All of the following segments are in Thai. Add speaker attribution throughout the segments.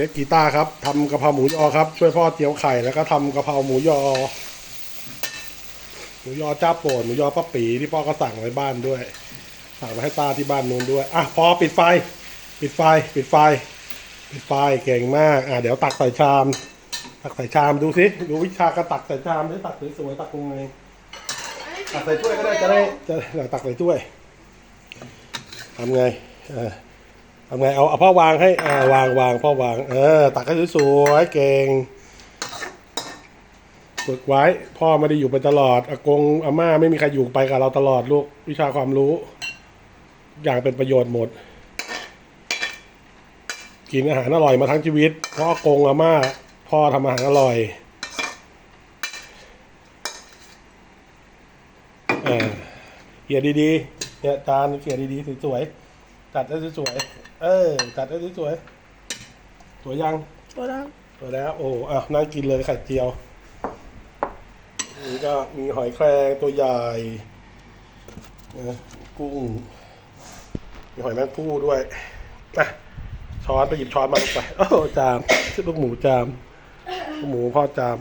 Speaker 1: เด็กกีตาร์ครับทำกะเพราหมูยอครับ ช่วยพ่อเจียวไข่แล้วก็ทำกะเพราหมูยอ หมูยอจ้าโปรดหมูยอป้าปีที่พ่อก็สั่งไว้บ้านด้วย สั่งมาให้ตาที่บ้านนู้นด้วยอะพอปิดไฟ ปิดไฟ ปิดไฟ ปิดไฟเก่งมากอะเดี๋ยวตักใส่ชาม ตักใส่ชามดูสิดูวิชาการตักใส่ชามได้ตักสวยๆตักยังไงตักใส่ถ้วยก็ได้จะได้จะตักใส่ถ้วยทำไงเออ ทำไงเอาเอาพ่อวางให้อ่าวางวางพ่อวาง เออ ตักให้สวยๆเก่งฝึกไว้ พ่อไม่ได้อยู่ไปตลอดอากงอาม่าไม่มีใครอยู่ไปกับเราตลอดลูกวิชาความรู้ อย่างเป็นประโยชน์หมด กินอาหารอร่อยมาทั้งชีวิต เพราะอากงอาม่า พ่อทำอาหารอร่อยเออเขียดีๆเนี่ยจานเขียดีๆสวยๆ จัดได้สวยๆเออจัดได้สวยๆสวยยัง
Speaker 2: ตัวแล้ว
Speaker 1: สวยแล้ว โอ้อะนั่งกินเลยไข่เจียว นี่ก็มีหอยแครงตัวใหญ่นะกุ้ง มีหอยแมงผู้ด้วยอะช้อนไปหยิบช้อนมาลงไปโอ้จามชื่อลูกหมูจามลูกหมูพ่อจาม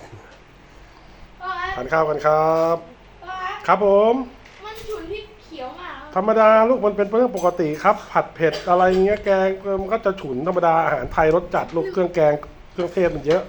Speaker 2: พ่อค
Speaker 1: ทา
Speaker 2: รับ
Speaker 1: นข้าวกันครับ
Speaker 2: พ่อครับ
Speaker 1: ครับผม ธรรมดาลูกมันเป็นเรื่องปกติครับ ผัดเผ็ดอะไรเงี้ยแกงมันก็จะฉุนธรรมดาอาหารไทยรสจัดลูกเครื่องแกงเครื่องเทศมันเยอะ